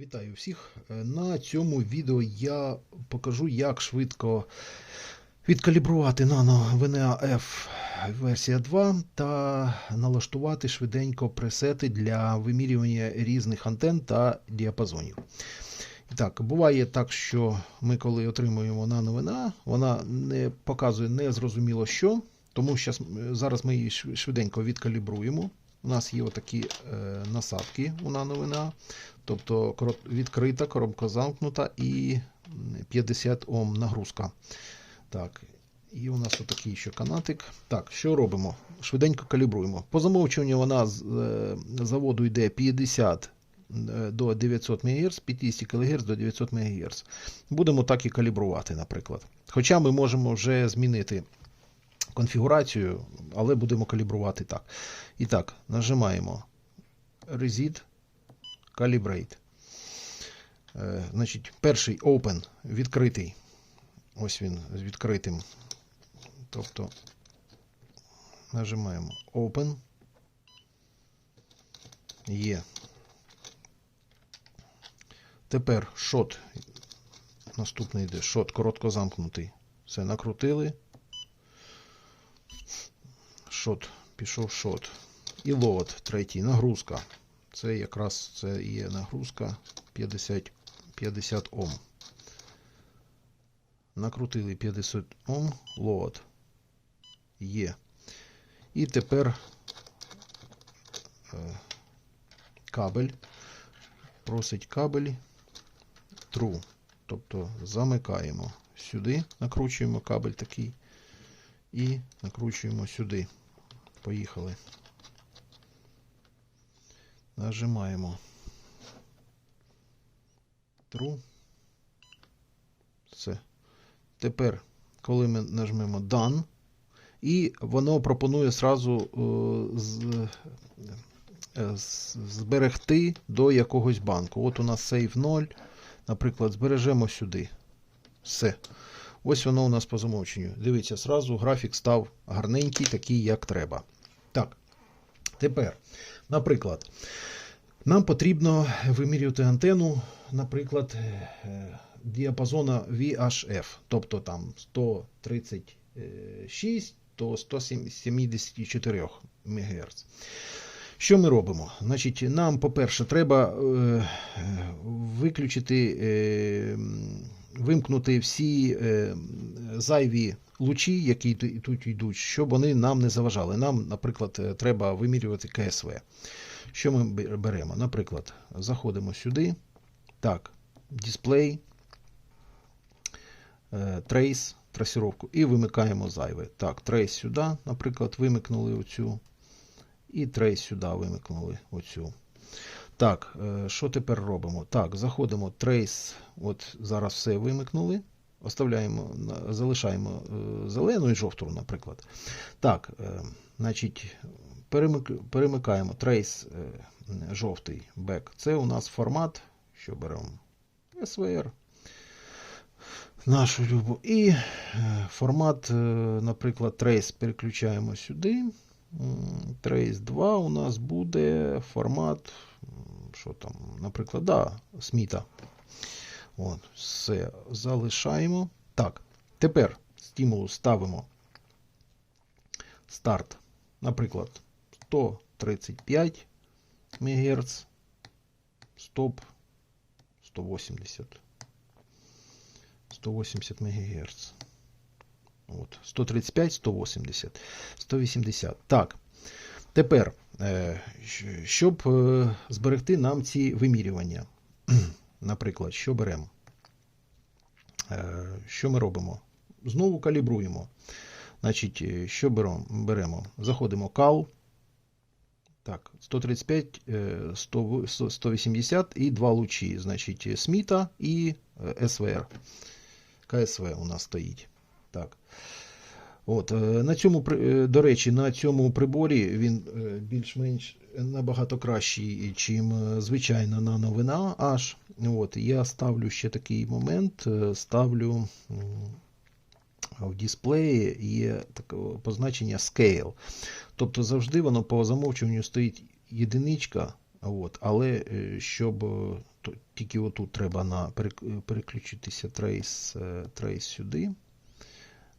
Вітаю всіх. Е, На цьому відео я покажу, як швидко відкалібрувати Nano VNA F версія 2 та налаштувати швиденько пресети для вимірювання різних антен та діапазонів. І так, буває так, що ми, коли отримуємо Nano VNA, вона не показує незрозуміло що, тому щас, зараз ми її швиденько відкалібруємо. У нас є отакі е, насадки у VNA. Тобто відкрита, коробка замкнута і 50 Ом нагрузка. Так, і у нас отакий ще канатик. Так, що робимо? Швиденько калібруємо. По замовчуванню вона з е, заводу йде 50 е, до 900 МГц, 50 кГц до 900 МГц. Будемо так і калібрувати, наприклад. Хоча ми можемо вже змінити конфігурацію, але будемо калібрувати так. І так, нажимаємо Reset. Calibrate. Е, значить, перший Open відкритий. Ось він з відкритим. Тобто нажимаємо Open. Є. Тепер шот. Наступний йде шот коротко замкнутий. Все накрутили. Шот, пішов шот. І лот третій. Нагрузка. Це якраз це є нагрузка 50, 50 Ом. Накрутили 50 Ом, лот. Є. І тепер е, кабель. Просить кабель True. Тобто замикаємо сюди, накручуємо кабель такий і накручуємо сюди. Поїхали. Нажимаємо True. Все. Тепер, коли ми нажмемо Done, і воно пропонує зразу е, е, зберегти до якогось банку. От у нас Save 0. Наприклад, збережемо сюди. Все. Ось воно у нас по замовченню. Дивіться, зразу графік став гарненький, такий, як треба. Так. Тепер, наприклад, нам потрібно вимірювати антенну, наприклад, е, діапазона VHF, тобто там 136 до 174 МГц. Що ми робимо? Значить, нам, по-перше, треба е, е, виключити, е, вимкнути всі е, зайві лучі, які тут йдуть, щоб вони нам не заважали. Нам, наприклад, е, треба вимірювати КСВ. Що ми беремо? Наприклад, заходимо сюди. Так, дисплей, е, трейс, трасіровку і вимикаємо зайве. Так, трейс сюди, наприклад, вимикнули оцю. І трейс сюди вимикнули оцю. Так, е, що тепер робимо? Так, заходимо трейс. От зараз все вимикнули. Оставляємо, залишаємо е, зелену і жовту, наприклад. Так, е, значить, перемик, перемикаємо трейс е, жовтий бек. Це у нас формат, що беремо SVR. Нашу любу. І формат, наприклад, трейс переключаємо сюди. Trace 2 у нас буде формат, що там, наприклад, да, Сміта. От, все, залишаємо. Так, тепер стимулу ставимо старт, наприклад, 135 МГц, стоп 180. 180 МГц. От, 135, 180, 180. Так. Тепер, е, щоб е, зберегти нам ці вимірювання. Наприклад, що беремо? Е, Що ми робимо? Знову калібруємо. Значить, е, що беремо? Заходимо кал. Так, 135, е, 100 180 і два лучі. Значить, е, Сміта і СВР. КСВ у нас стоїть. Так. От, е, на цьому, е, до речі, на цьому приборі він е, більш-менш набагато кращий, е, звичайна нановина аж. От, я ставлю ще такий момент, ставлю в дисплеї є таке позначення Scale. Тобто завжди воно по замовчуванню стоїть єдиничка, От, але щоб то, тільки отут треба на, переключитися трейс, трейс сюди.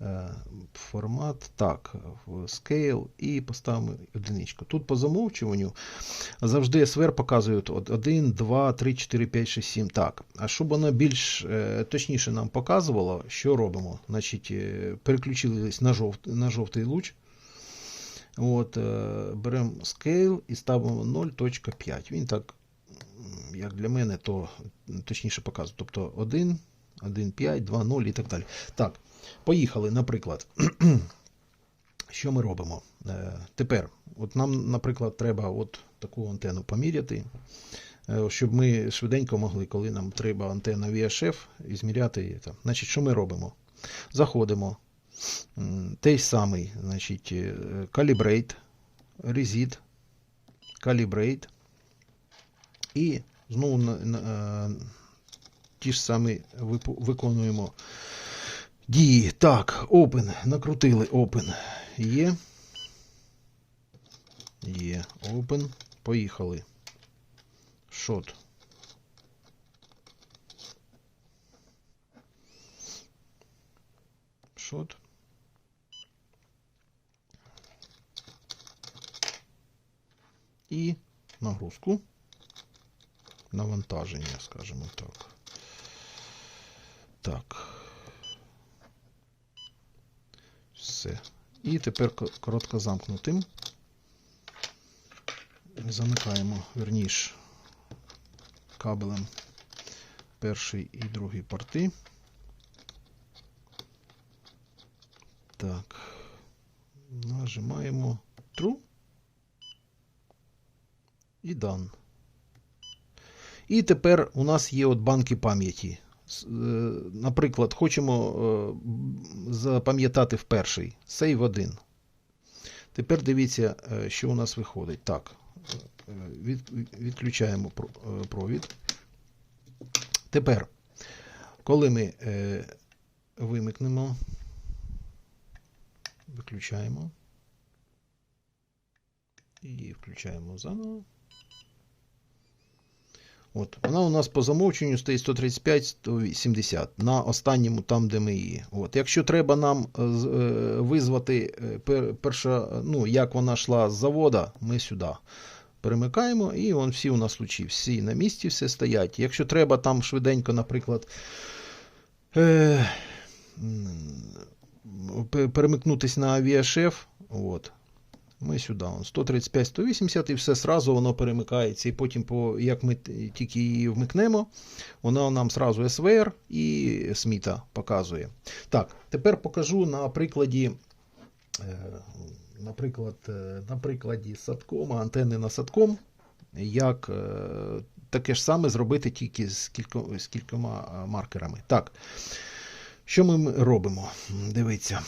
Е, Формат, так, scale і поставимо одиничку. Тут по замовчуванню завжди SVR показує 1, 2, 3, 4, 5, 6, 7. Так. А щоб вона більш е, точніше нам показувала, що робимо? Значить, е, переключились на, жовт, на жовтий луч. От, беремо scale і ставимо 0.5. Він так, як для мене, то точніше показує. Тобто 1, 1, 5, 2, 0 і так далі. Так, поїхали, наприклад. Що ми робимо? Е, тепер, от нам, наприклад, треба от таку антенну поміряти, е, щоб ми швиденько могли, коли нам треба антенна VHF, ізміряти її. Там. Значить, що ми робимо? Заходимо. Той самий, значить, Calibrate, Reset, Calibrate. І знову е, ті ж самі виконуємо дії. Так, Open. Накрутили Open. Є. Є. Open. Поїхали. Shot. Shot. І нагрузку. Навантаження, скажімо так. Так. Все. І тепер коротко замкнутим. Замикаємо, верніш, кабелем перший і другий порти. Так. Нажимаємо True. І Done. І тепер у нас є от банки пам'яті. Е, Наприклад, хочемо е, запам'ятати в перший. Save 1. Тепер дивіться, е, що у нас виходить. Так, від, відключаємо провід. Тепер, коли ми вимикнемо, виключаємо і включаємо заново. От, вона у нас по замовченню стоїть 135-170 на останньому там, де ми її. От, якщо треба нам е, е, визвати е, пер, перша, ну, як вона йшла з завода, ми сюди перемикаємо, і вон всі у нас лучі, всі на місці, все стоять. Якщо треба там швиденько, наприклад, е, перемикнутися на VHF, от, ми сюди, он, 135-180, і все сразу воно перемикається. І потім, по, як ми тільки її вмикнемо, воно нам сразу SVR і Сміта показує. Так, тепер покажу на прикладі. е, Наприклад, е, на прикладі садкома, антенни на садком, як е, таке ж саме зробити тільки з, кілько, з кількома маркерами. Так, що ми робимо? Дивіться.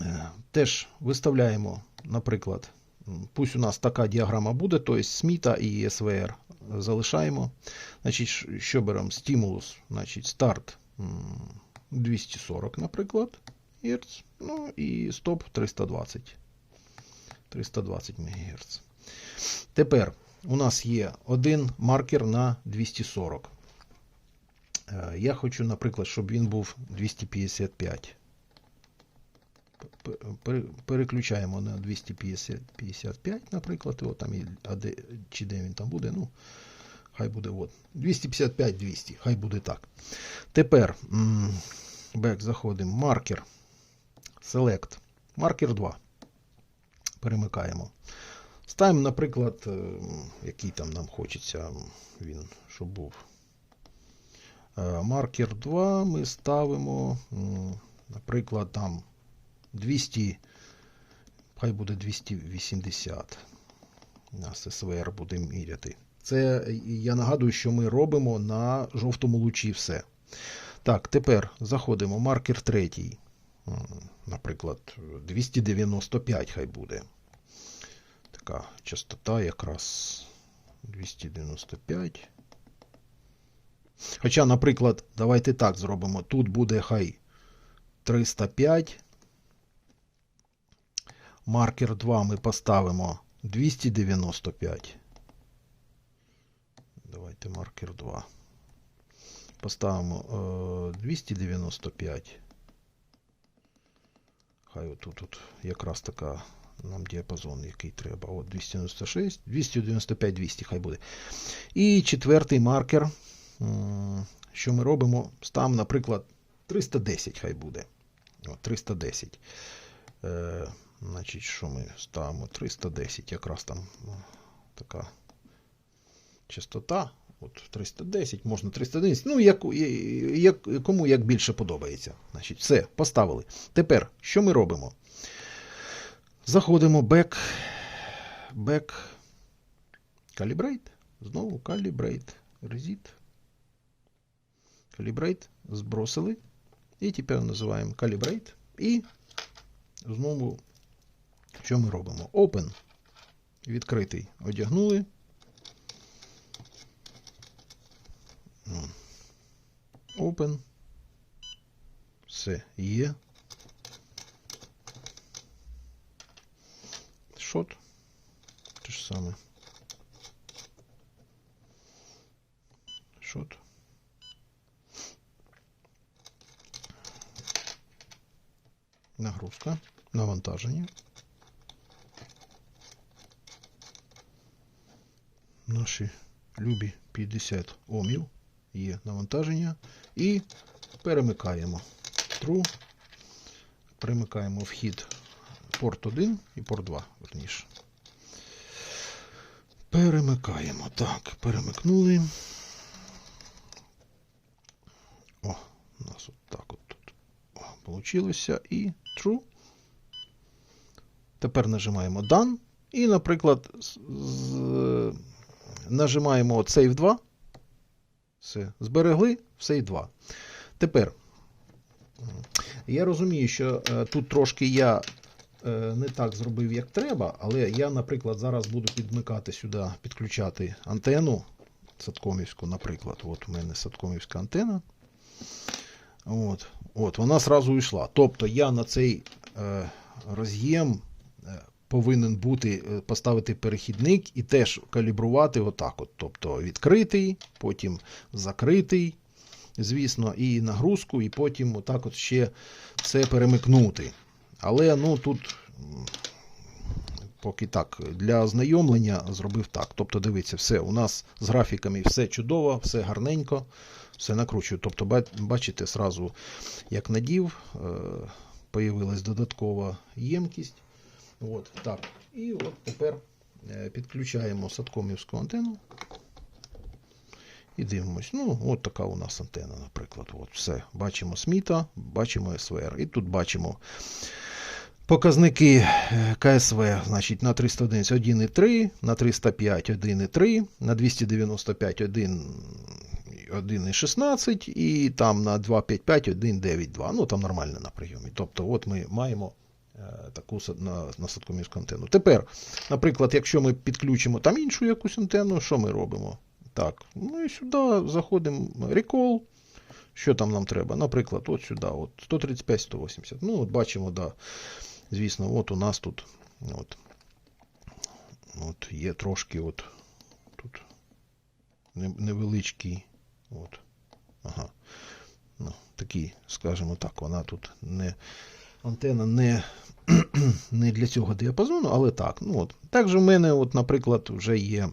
Е, Теж виставляємо, наприклад, пусть у нас така діаграма буде, тобто Сміта і СВР залишаємо. Значить, що беремо? Стимулус, значить, старт 240, наприклад, Гц, ну і стоп 320. 320 МГц. Тепер у нас є один маркер на 240. Е, Я хочу, наприклад, щоб він був 255. Переключаємо на 255, наприклад, от там і, чи де він там буде, ну, хай буде от. 255-200, хай буде так. Тепер back заходимо, маркер, select, маркер 2. Перемикаємо. Ставимо, наприклад, е, який там нам хочеться він, щоб був. Е, Маркер 2 ми ставимо, наприклад, там 200, хай буде 280. У нас СВР буде міряти. Це я нагадую, що ми робимо на жовтому лучі все. Так, тепер заходимо. Маркер третій. Наприклад, 295 хай буде. Така частота якраз 295. Хоча, наприклад, давайте так зробимо. Тут буде хай 305. Маркер 2 ми поставимо 295. Давайте маркер 2. Поставимо е, 295. Хай отут тут якраз така нам діапазон, який треба. От 296, 295, 200 хай буде. І четвертий маркер. Що ми робимо? Ставимо, наприклад, 310 хай буде. От, 310. Значить, що ми ставимо? 310, якраз там така частота. От 310, можна 311. Ну, як, як, кому як більше подобається. Значить, все, поставили. Тепер, що ми робимо? Заходимо back, back, calibrate, знову calibrate, reset, calibrate, збросили. І тепер називаємо calibrate. І знову, що ми робимо? Open. Відкритий. Одягнули. Open. Все є. Шот. Те ж саме. Шот. Нагрузка. Навантаження. Наші любі 50 омів. Є навантаження. І перемикаємо. True. Перемикаємо вхід порт 1 і порт 2, верніше. Перемикаємо. Так, перемикнули. О, у нас от так от тут получилося. І true. Тепер нажимаємо Done. І, наприклад, з, нажимаємо Save 2. Все, зберегли Save 2. Тепер. Я розумію, що е, тут трошки я е, не так зробив, як треба, але я, наприклад, зараз буду підмикати сюди, підключати антенну садкомівську, наприклад. От у мене садкомівська антена. От, от Вона зразу йшла. Тобто я на цей е, роз'єм повинен бути, е, поставити перехідник і теж калібрувати отак. от. Тобто відкритий, потім закритий звісно, і нагрузку, і потім отак от ще це перемикнути. Але ну тут поки так, для ознайомлення зробив так. Тобто, дивіться, все, у нас з графіками все чудово, все гарненько, все накручую. Тобто, бачите, зразу, як надів, е, появилась додаткова ємкість. От, так. І от тепер е, підключаємо садкомівську антенну. І дивимось. Ну, от така у нас антенна, наприклад. От все. Бачимо Сміта, бачимо СВР. І тут бачимо показники е, КСВ, значить, на 311 1,3, на 305 1,3, на 295 1, 1,16 і там на 255 1,92. Ну, там нормально на прийомі. Тобто, от ми маємо таку сад- на, на антенну. Тепер, наприклад, якщо ми підключимо там іншу якусь антенну, що ми робимо? Так, ну і сюди заходимо Recall. Що там нам треба? Наприклад, от сюди, от 135-180. Ну, от бачимо, да. Звісно, от у нас тут от, от є трошки от тут невеличкий. От. Ага. Ну, такий, скажімо так, вона тут не. Антена не, не для цього діапазону, але так. Ну, от. Також в мене, от, наприклад, вже є.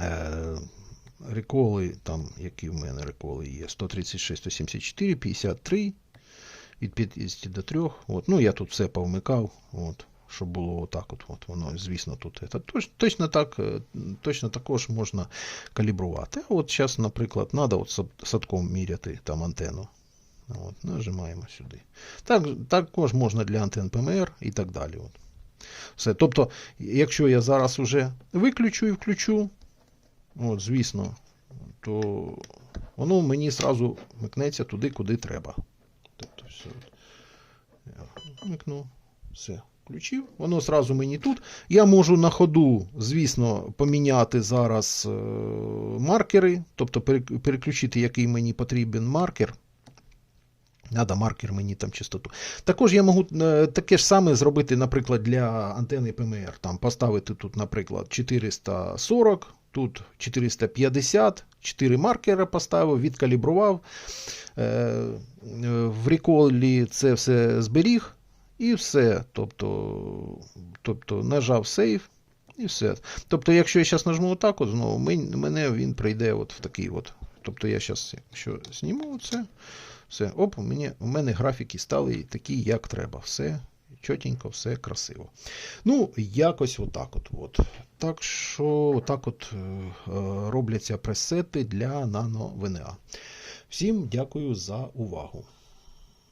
Е, реколи, там, які в мене реколи є, 136, 174, 53, від 50 до 3. От. Ну, я тут все повмикав, от, щоб було отак. От, от, воно, звісно, тут. Це. Точно, так, е, точно також можна калібрувати. А от зараз, наприклад, треба садком міряти там антенну. От, нажимаємо сюди. Так, також можна для антен ПМР і так далі. От. Все. Тобто, якщо я зараз уже виключу і включу, От, звісно, то воно мені зразу вмикнеться туди, куди треба. Тобто, все. Я вмикну, все, включив. Воно зразу мені тут. Я можу на ходу, звісно, поміняти зараз е, маркери, тобто переключити, який мені потрібен маркер. Надо маркер мені там частоту. Також я можу е, таке ж саме зробити, наприклад, для антени ПМР. Там поставити тут, наприклад, 440 Тут 450, 4 маркера поставив, відкалібрував. Е, е, в реколі це все зберіг і все. Тобто, тобто нажав сейв і все. Тобто, якщо я зараз нажму отак, от знову, мене він прийде от в такий от. Тобто я зараз, якщо зніму це, все, оп, у мене, у мене графіки стали такі, як треба. Все чотенько, все красиво. Ну, якось отак от. от. Так що отак от е, робляться пресети для нано ВНА. Всім дякую за увагу.